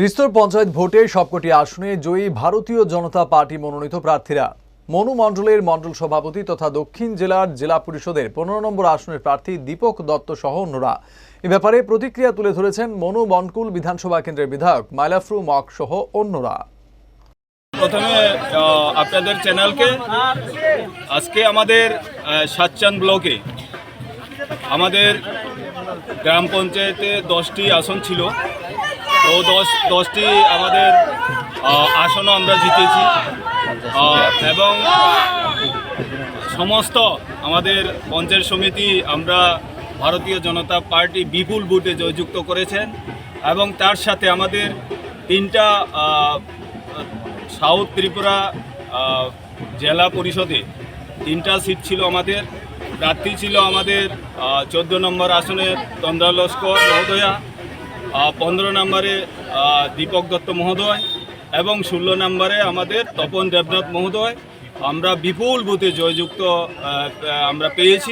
ত্রিস্তর পঞ্চায়েত ভোটে সবকটি আসনে জয়ী ভারতীয় জনতা পার্টি মনোনীত প্রার্থীরা। মনু মণ্ডলের মণ্ডল সভাপতি তথা দক্ষিণ জেলার জেলা পরিষদের পনেরো নম্বর আসনের প্রার্থী দীপক দত্ত সহ অন্যরা। এ ব্যাপারে প্রতিক্রিয়া তুলে ধরেছেন মনু মনকুল বিধানসভা কেন্দ্রের বিধায়ক মাইলাফরু মক সহ অন্যরা। প্রথমে আপনাদের চ্যানেলকে আজকে আমাদের সাতচান ব্লকে আমাদের গ্রাম পঞ্চায়েতে দশটি আসন ছিল। তো দশ, দশটি আমাদের আসনও আমরা জিতেছি। এবং সমস্ত আমাদের পঞ্চায়েত সমিতি, আমরা ভারতীয় জনতা পার্টি বিপুল ভোটে জয়যুক্ত করেছেন। এবং তার সাথে আমাদের তিনটা সাউথ ত্রিপুরা জেলা পরিষদে তিনটা সিট ছিল আমাদের। প্রার্থী ছিল আমাদের চোদ্দ নম্বর আসনের তন্দ্রা লস্কর মহোদয়া। পনেরো নম্বরে দীপক দত্ত মহোদয় এবং ষোলো নম্বরে আমাদের তপন দেবনাথ মহোদয়। আমরা বিপুল বুথে জয়যুক্ত আমরা পেয়েছি।